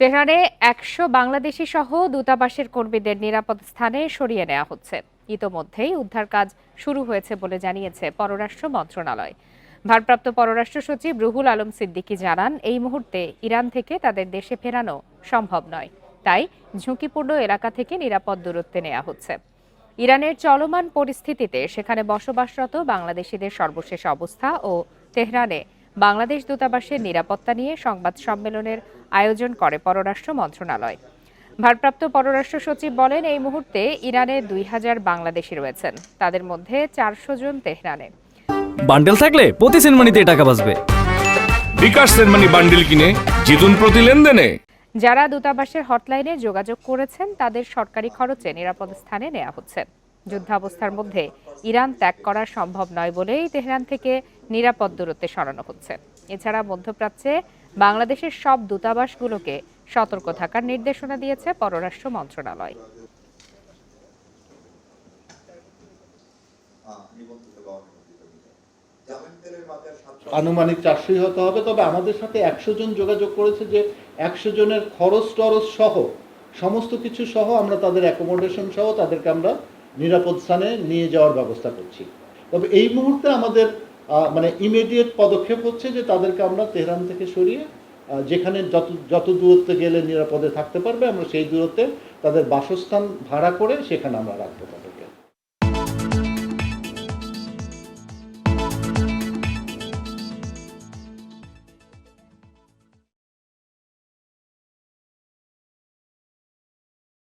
তেহরানে একশো বাংলাদেশি সহ দূতাবাসের কর্মীদের নিরাপদ স্থানে সরিয়ে নেওয়া হচ্ছে। ইতোমধ্যেই উদ্ধার কাজ শুরু হয়েছে বলে জানিয়েছে পররাষ্ট্র মন্ত্রণালয়। ভারপ্রাপ্ত পররাষ্ট্র সচিব রুহুল আলম সিদ্দিকী জানান, এই মুহূর্তে ইরান থেকে তাদের দেশে ফেরানো সম্ভব নয়। তাই ঝুঁকিপূর্ণ এলাকা থেকে নিরাপদ দূরত্বে নেওয়া হচ্ছে। ইরানের চলমান পরিস্থিতিতে সেখানে বসবাসরত বাংলাদেশিদের সর্বশেষ অবস্থা ও তেহরানে বাংলাদেশ দূতাবাসের নিরাপত্তা নিয়ে সংবাদ সম্মেলনের আয়োজন করে পররাষ্ট্র মন্ত্রণালয়। ভারপ্রাপ্ত পররাষ্ট্র সচিব বলেন এই মুহূর্তে ইরানে দুই হাজার বাংলাদেশি রয়েছেন। তাদের মধ্যে চারশো জন তেহরানে। বান্ডেল থাকলে প্রতি সেনমানিতে টাকা বাঁচবে। বিকাশ সেনমানি বান্ডিল কিনে জিতুন প্রতি লেনদেনে। যারা দূতাবাসের হটলাইনে যোগাযোগ করেছেন তাদের সরকারি খরচে নিরাপদ স্থানে নেওয়া হচ্ছে। যুদ্ধাবস্থার মধ্যে ইরান ত্যাগ করা সম্ভব নয় বলেই তেহরান থেকে নিরাপদ দূরত্বে সরানো হচ্ছে। এছাড়া মধ্যপ্রাচ্যে বাংলাদেশের সব দূতাবাসগুলোকে সতর্ক থাকার নির্দেশনা দিয়েছে পররাষ্ট্র মন্ত্রণালয়। আনুমানিক চারশোই হতে হবে, তবে আমাদের সাথে একশো জন যোগাযোগ করেছে যে একশো জনের খরচ টরচ সহ, সমস্ত কিছু সহ আমরা তাদের অ্যাকোমোডেশন সহ তাদেরকে আমরা নিরাপদ স্থানে নিয়ে যাওয়ার ব্যবস্থা করছি। তবে এই মুহূর্তে আমাদের মানে ইমিডিয়েট পদক্ষেপ হচ্ছে যে তাদেরকে আমরা তেহরান থেকে সরিয়ে যেখানে যত যত দূরত্বে গেলে নিরাপদে থাকতে পারবে, আমরা সেই দূরত্বে তাদের বাসস্থান ভাড়া করে সেখানে আমরা রাখতে পারব